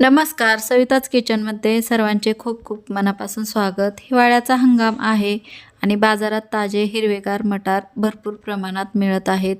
नमस्कार सविताच किचनमध्ये सर्वांचे खूप खूप मनापासून स्वागत. हिवाळ्याचा हंगाम आहे आणि बाजारात ताजे हिरवेगार मटार भरपूर प्रमाणात मिळत आहेत.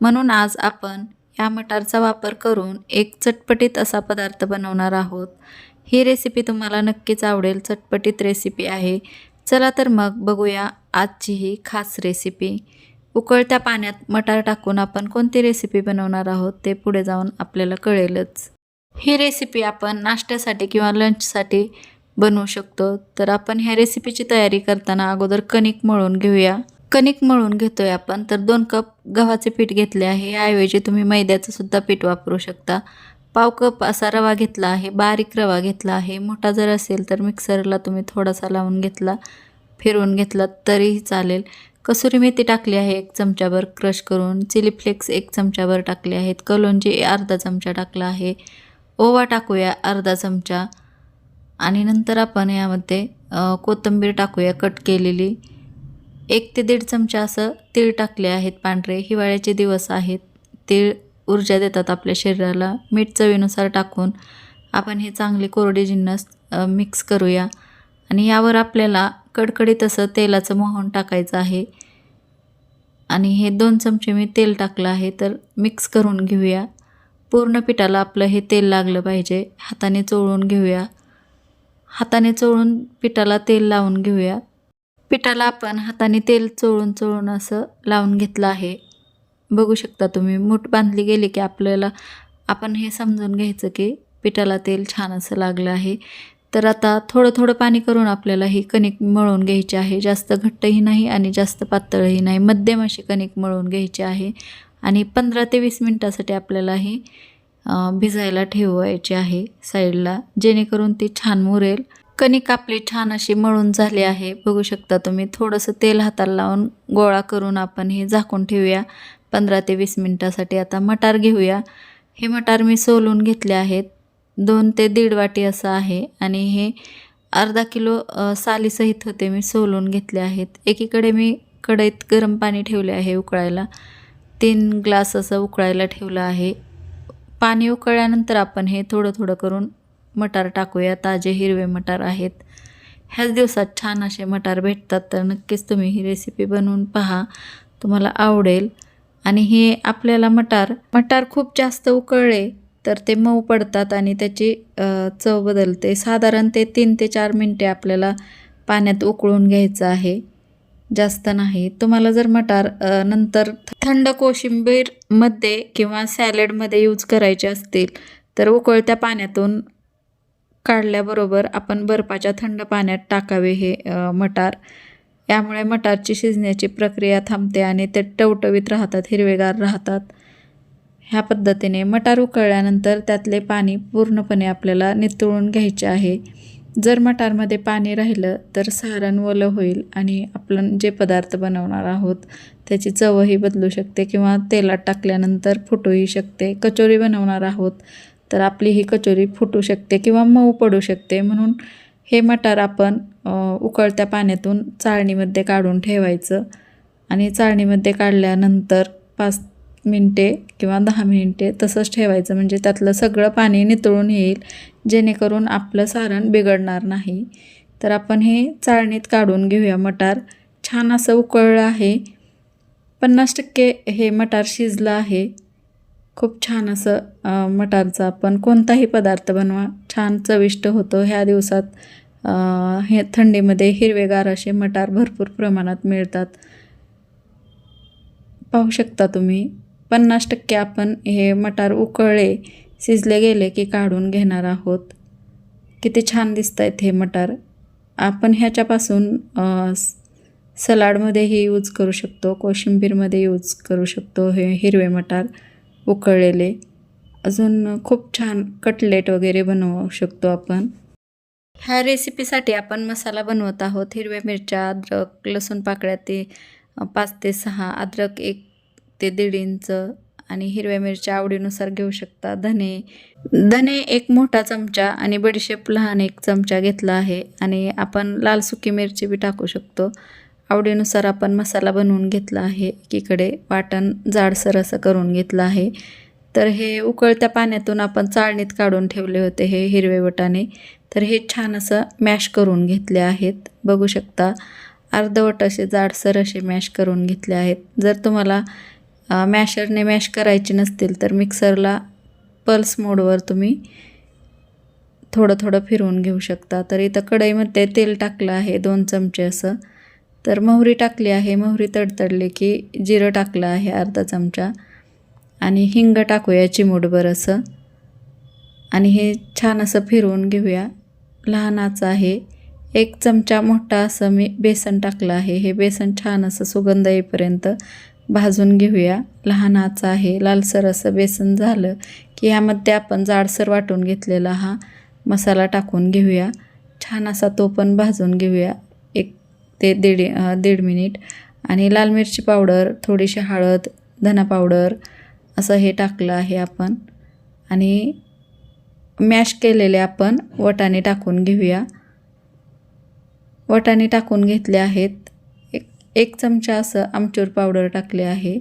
म्हणून आज आपण या मटारचा वापर करून एक चटपटीत असा पदार्थ बनवणार आहोत. ही रेसिपी तुम्हाला नक्कीच आवडेल चटपटीत रेसिपी आहे. चला तर मग बघूया आजची ही खास रेसिपी उकळत्या पाण्यात मटार टाकून आपण कोणती रेसिपी बनवणार आहोत ते पुढे जाऊन आपल्याला कळेलच. ही रेसिपी आपण नाश्त्यासाठी किंवा लंचसाठी बनवू शकतो. तर आपण ह्या रेसिपीची तयारी करताना अगोदर कणिक मळून घेऊया. कणिक मळून घेतोय आपण तर दोन कप गव्हाचे पीठ घेतले आहे. याऐवजी तुम्ही मैद्याचं सुद्धा पीठ वापरू शकता. पाव कप असा रवा घेतला आहे बारीक रवा घेतला आहे. मोठा जर असेल तर मिक्सरला तुम्ही थोडासा लावून घेतला फिरवून घेतला तरीही चालेल. कसुरी मेथी टाकली आहे एक चमचाभर क्रश करून. चिली फ्लेक्स एक चमचाभर टाकले आहेत. कलोंजी अर्धा चमचा टाकला आहे. ओवा टाकूया अर्धा चमचा. आणि नंतर आपण यामध्ये कोथिंबीर टाकूया कट केलेली. एक ते दीड चमचा असं तीळ टाकले आहेत पांढरे. हिवाळ्याचे दिवस आहेत. तीळ ऊर्जा देतात आपल्या शरीराला. मीठ चवीनुसार टाकून आपण हे चांगले कोरडे जिन्नस मिक्स करूया. आणि यावर आपल्याला कडकडीत असं तेलाचं मोहन टाकायचं आहे. आणि हे दोन चमचे मी तेल टाकलं आहे तर मिक्स करून घेऊया. पूर्ण पिठाला आपलं हे तेल लागलं पाहिजे. हाताने चोळून घेऊया. हाताने चोळून पिठाला तेल लावून घेऊया. पिठाला आपण हाताने तेल चोळून चोळून असं लावून घेतलं आहे. बघू शकता तुम्ही मूठ बांधली गेली की आपल्याला आपण हे समजून घ्यायचं की पिठाला तेल छान असं लागलं आहे. तर आता थोडं थोडं पाणी करून आपल्याला ही कणिक मळून घ्यायची आहे. जास्त घट्टही नाही आणि जास्त पातळही नाही. मध्यम अशी कणिक मळून घ्यायची आहे. आणि पंधरा ते वीस मिनटासाठी आपल्याला हे भिजायला ठेवायचे आहे साईडला जेणेकरून ती छान मुरेल. कणिक आपली छान अशी मळून झाली आहे. बघू शकता तुम्ही थोडंसं तेल हाताला लावून गोळा करून आपण हे झाकून ठेवूया. पंधरा ते वीस मिनटासाठी आता मटार घेऊया. हे मटार मी सोलून घेतले आहेत. दोन ते दीड वाटी असं आहे आणि हे अर्धा किलो सालीसहित होते मी सोलून घेतले आहेत. एकीकडे मी कढईत गरम पाणी ठेवले आहे उकळायला. तीन ग्लास असं उकळायला ठेवलं आहे. पाणी उकळल्यानंतर आपण हे थोडं थोडं करून मटार टाकूया. ताजे हिरवे मटार आहेत. ह्याच दिवसात छान असे मटार भेटतात तर नक्कीच तुम्ही ही रेसिपी बनवून पहा. तुम्हाला आवडेल. आणि हे आपल्याला मटार मटार खूप जास्त उकळले तर ते मऊ पडतात आणि त्याची चव बदलते. साधारण ते तीन ते चार मिनटे आपल्याला पाण्यात उकळून घ्यायचं आहे. जास्त नाही. तुम्हाला जर मटार नंतर थंड कोशिंबीरमध्ये किंवा सॅलेडमध्ये यूज करायचे असतील तर उकळत्या पाण्यातून काढल्याबरोबर आपण बर्फाच्या थंड पाण्यात टाकावे हे मटार. यामुळे मटारची शिजण्याची प्रक्रिया थांबते आणि ते टवटवीत राहतात हिरवेगार राहतात. ह्या पद्धतीने मटार उकळल्यानंतर त्यातले पाणी पूर्णपणे आपल्याला नितळून घ्यायचे आहे. जर मटारमध्ये पाणी राहिलं तर सारण ओलं होईल आणि आपण जे पदार्थ बनवणार आहोत त्याची चवही बदलू शकते किंवा तेलात टाकल्यानंतर फुटूही शकते. कचोरी बनवणार आहोत तर आपली ही कचोरी फुटू शकते किंवा मऊ पडू शकते. म्हणून हे मटार आपण उकळत्या पाण्यातून चाळणीमध्ये काढून ठेवायचं आणि चाळणीमध्ये काढल्यानंतर पाच मिनटे किंवा दहा मिनिटे तसंच ठेवायचं. म्हणजे त्यातलं सगळं पाणी नितळून येईल जेणेकरून आपलं सारण बिघडणार नाही. तर आपण हे चाळणीत काढून घेऊया मटार. छान असं उकळलं आहे. पन्नास टक्के हे मटार शिजलं आहे. खूप छान असं मटारचा आपण कोणताही पदार्थ बनवा. छान चविष्ट होतो. ह्या दिवसात हे थंडीमध्ये हिरवेगार असे मटार भरपूर प्रमाणात मिळतात. पाहू शकता तुम्ही. पन्नास टक्के आपण हे मटार उकळले शिजले गेले की काढून घेणार आहोत. किती छान दिसत आहेत हे मटार. आपण ह्याच्यापासून सलाडमध्येही यूज करू शकतो कोशिंबीरमध्ये यूज करू शकतो हे हिरवे मटार उकळलेले. अजून खूप छान कटलेट वगैरे बनवू शकतो आपण. ह्या रेसिपीसाठी आपण मसाला बनवत आहोत. हिरव्या मिरच्या अद्रक लसूण पाकळ्या ते पाच ते सहा अद्रक एक ते दीड इंच आणि हिरव्या मिरच्या आवडीनुसार घेऊ शकता. धने धने एक मोठा चमचा आणि बडीशेप लहान एक चमचा घेतला आहे आणि आपण लाल सुकी मिरची बी टाकू शकतो. आवडीनुसार आपण मसाला बनवून घेतला आहे. एकीकडे वाटण जाडसर असं करून घेतलं आहे. तर हे उकळत्या पाण्यातून आपण चाळणीत काढून ठेवले होते हे हिरवे वटाने तर हे छान असं मॅश करून घेतले आहेत. बघू शकता अर्धवट असे जाडसर असे मॅश करून घेतले आहेत. जर तुम्हाला मॅशरने मॅश करायचे नसतील तर मिक्सरला पल्स मोडवर तुम्ही थोडं थोडं फिरवून घेऊ शकता. तर इथं कढईमध्ये तेल टाकलं आहे दोन चमचे असं. तर मोहरी टाकली आहे मोहरी तडतडली की जिरं टाकलं आहे अर्धा चमचा. आणि हिंग टाकूया चिमूटभर असं. आणि हे छान असं फिरवून घेऊया. लहानाचं आहे. एक चमचा मोठा असं मी बेसन टाकलं आहे. हे बेसन छान असं सुगंध येईपर्यंत भाजून घेऊया. लहान आहे. लालसर असं बेसन झालं की यामध्ये आपण जाडसर वाटून घेतलेला हा मसाला टाकून घेऊया. छान असा तो पण भाजून घेऊया. एक ते दीड दीड मिनिट. आणि लाल मिरची पावडर थोडीशी हळद धना पावडर असं हे टाकलं आहे आपण. आणि मॅश केलेले आपण वटाणे टाकून घेऊया. वटाणे टाकून घेतले आहेत. एक चमचा असं आमचूर पावडर टाकले आहे.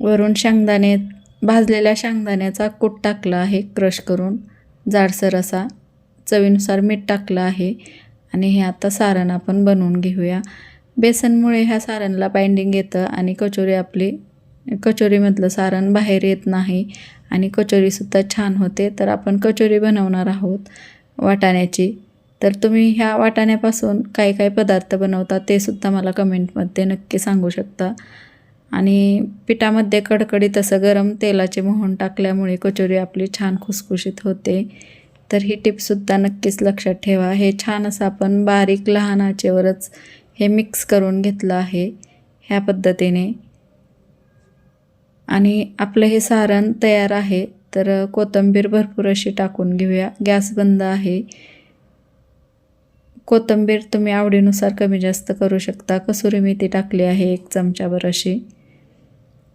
वरून शेंगदाणे भाजलेल्या शेंगदाण्याचा कूट टाकला आहे क्रश करून. जाडसर असा चवीनुसार मीठ टाकलं आहे. आणि हे आता सारण आपण बनवून घेऊया. बेसनमुळे ह्या सारणला बाइंडिंग येतं आणि कचोरी आपली कचोरीमधलं सारण बाहेर येत नाही. आणि कचोरीसुद्धा छान होते. तर आपण कचोरी बनवणार आहोत. वाटाण्याची तर तुम्ही ह्या वाटाण्यापासून काय काय पदार्थ बनवता ते सुद्धा मला कमेंटमध्ये नक्की सांगू शकता. आणि पिठामध्ये कडकडीत असं गरम तेलाचे मोहन टाकल्यामुळे कचोरी आपली छान खुसखुशीत होते. तर ही टिपसुद्धा नक्कीच लक्षात ठेवा. हे छान असं आपण बारीक लहान आचेवरच हे मिक्स करून घेतलं आहे ह्या पद्धतीने. आणि आपलं हे सारण तयार आहे तर कोथिंबीर भरपूर अशी टाकून घेऊया. गॅस बंद आहे. कोथिंबीर तुम्ही आवडीनुसार कमी जास्त करू शकता. कसुरी मेथी टाकली आहे एक चमच्यावर अशी.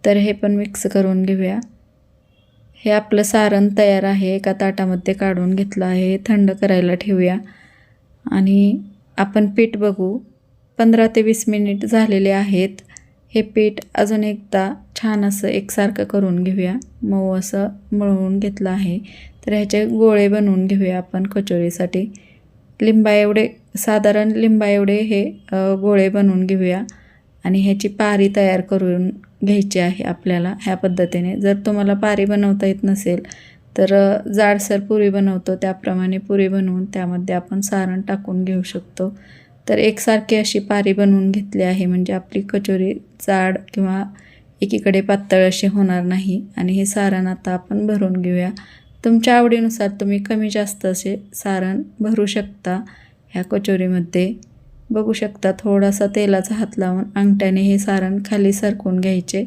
तर हे पण मिक्स करून घेऊया. हे आपलं सारण तयार आहे. एका ताटामध्ये काढून घेतलं आहे. थंड करायला ठेवूया. आणि आपण पीठ बघू. पंधरा ते वीस मिनिट झालेले आहेत. हे पीठ अजून एकदा छान असं एकसारखं करून घेऊया. मऊ असं मळवून घेतलं आहे. तर ह्याचे गोळे बनवून घेऊया आपण कचोरीसाठी. लिंबा एवढे साधारण लिंबा एवढे हे गोळे बनवून घेऊया. आणि ह्याची पारी तयार करून घ्यायची आहे आपल्याला ह्या पद्धतीने. जर तुम्हाला पारी बनवता येत नसेल तर जाडसर पुरी बनवतो. त्याप्रमाणे पुरी बनवून त्यामध्ये आपण सारण टाकून घेऊ शकतो. तर एकसारखी अशी पारी बनवून घेतली आहे. म्हणजे आपली कचोरी जाड किंवा एकीकडे पातळ अशी होणार नाही. आणि हे सारण आता आपण भरून घेऊया. तुमच्या आवडीनुसार तुम्ही कमी जास्त असे सारण भरू शकता. ह्या कचोरीमध्ये बघू शकता थोडासा तेलाचा हात लावून अंगठ्याने हे सारण खाली सरकून घ्यायचे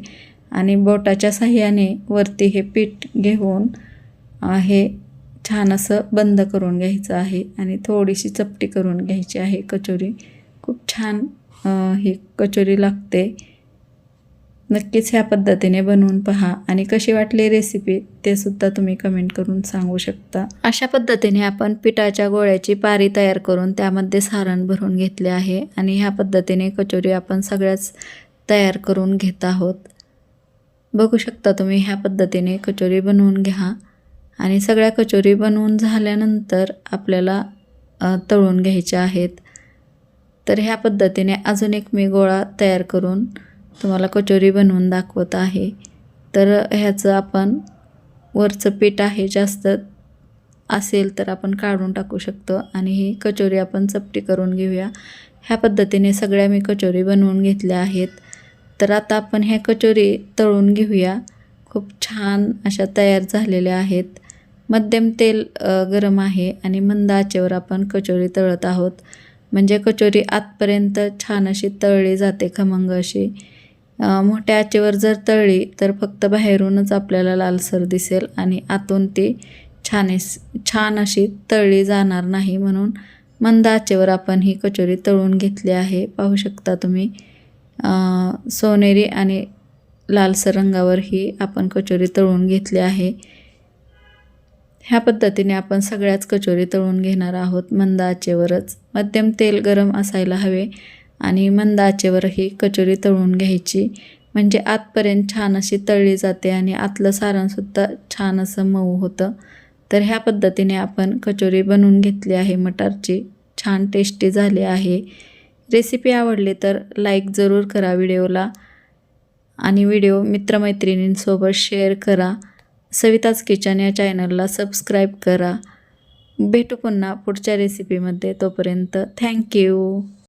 आणि बोटाच्या साह्याने वरती हे पीठ घेऊन हे छान असं बंद करून घ्यायचं आहे आणि थोडीशी चपटी करून घ्यायची आहे कचोरी. खूप छान ही कचोरी लागते. नक्कीच ह्या पद्धतीने बनवून पहा आणि कशी वाटली रेसिपी ते सुद्धा तुम्ही कमेंट करून सांगू शकता. अशा पद्धतीने आपण पिठाच्या गोळ्याची पारी तयार करून त्यामध्ये सारण भरून घेतले आहे आणि ह्या पद्धतीने कचोरी आपण सगळ्याच तयार करून घेत आहोत. बघू शकता तुम्ही ह्या पद्धतीने कचोरी बनवून घ्या आणि सगळ्या कचोरी बनवून झाल्यानंतर आपल्याला तळून घ्यायच्या आहेत. तर ह्या पद्धतीने अजून एक मी गोळा तयार करून तुम्हाला कचोरी बनवून दाखवत आहे. तर ह्याचं आपण वरचं पीठ आहे जास्त असेल तर आपण काढून टाकू शकतो. आणि ही कचोरी आपण चपटी करून घेऊया. ह्या पद्धतीने सगळ्या मी कचोरी बनवून घेतल्या आहेत. तर आता आपण ह्या कचोरी तळून घेऊया. खूप छान अशा तयार झालेल्या आहेत. मध्यम तेल गरम आहे आणि मंद आचेवर आपण कचोरी तळत आहोत. म्हणजे कचोरी आतपर्यंत छान अशी तळली जाते खमंग अशी. मोठ्या आचेवर जर तळली तर फक्त बाहेरूनच आपल्याला लालसर दिसेल आणि आतून ती छानेस छान अशी तळली जाणार नाही म्हणून मंद आचेवर आपण ही कचोरी तळून घेतली आहे. पाहू शकता तुम्ही सोनेरी आणि लालसर रंगावर ही आपण कचोरी तळून घेतली आहे. ह्या पद्धतीने आपण सगळ्याच कचोरी तळून घेणार आहोत मंद आचेवरच. मध्यम तेल गरम असायला हवे. आणि मंद आचेवर ही कचोरी तळून घ्यायची. म्हणजे आतपर्यंत छान अशी तळली जाते आणि आतलं सारणसुद्धा छान असं मऊ होतं. तर ह्या पद्धतीने आपण कचोरी बनवून घेतली आहे मटारची. छान टेस्टी झाली आहे. रेसिपी आवडली तर लाईक जरूर करा व्हिडिओला. आणि व्हिडिओ मित्रमैत्रिणींसोबत शेअर करा. सविताज किचन या चॅनलला सबस्क्राईब करा. भेटू पुन्हा पुढच्या रेसिपीमध्ये तोपर्यंत थँक्यू.